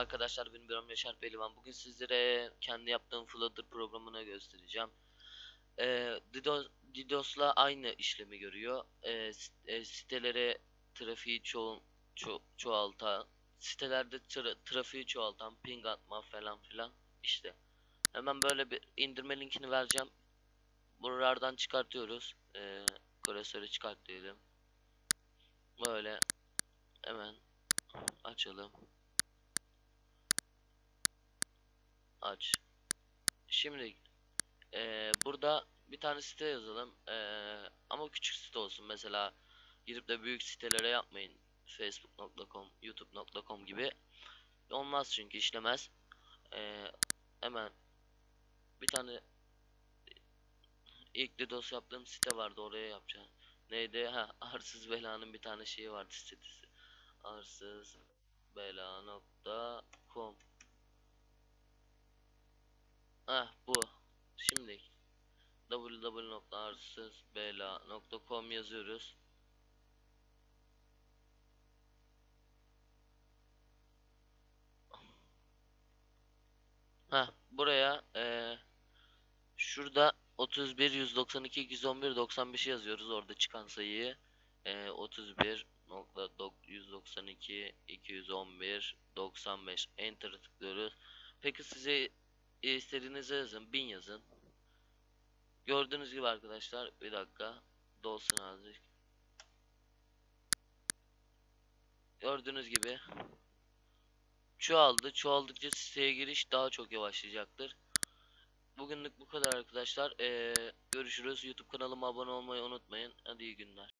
arkadaşlar benim Biram Yaşar Pehlivan. Bugün sizlere kendi yaptığım Flutter programını göstereceğim. Ee, Didos'la aynı işlemi görüyor. Ee, e, sitelere trafiği ço ço çoğaltan, sitelerde tra trafiği çoğaltan, ping atma falan filan işte. Hemen böyle bir indirme linkini vereceğim. Buralardan çıkartıyoruz. Ee, klasörü çıkart diyelim. Böyle hemen açalım. Aç. Şimdi eee, burada bir tane site yazalım. Eee, ama küçük site olsun. Mesela girip de büyük sitelere yapmayın. Facebook.com, YouTube.com gibi. Olmaz çünkü işlemez. Eee, hemen bir tane ilk DDoS yaptığım site vardı oraya yapacağım. Neydi? Ha, Arsız Bela'nın bir tane şeyi vardı sitesi. Arsız bela.com Ah bu. Şimdi www.arsızbela.com yazıyoruz. Ha buraya eee şurada 31 192 211 95 yazıyoruz orada çıkan sayıyı. Eee 31 nokta dok- 192 211 95 enter tıklıyoruz. Peki size istediğinizi yazın 1000 yazın. Gördüğünüz gibi arkadaşlar bir dakika dolsun azıcık. Gördüğünüz gibi çoğaldı. Çoğaldıkça siteye giriş daha çok yavaşlayacaktır. Bugünlük bu kadar arkadaşlar. Ee, görüşürüz. YouTube kanalıma abone olmayı unutmayın. Hadi iyi günler.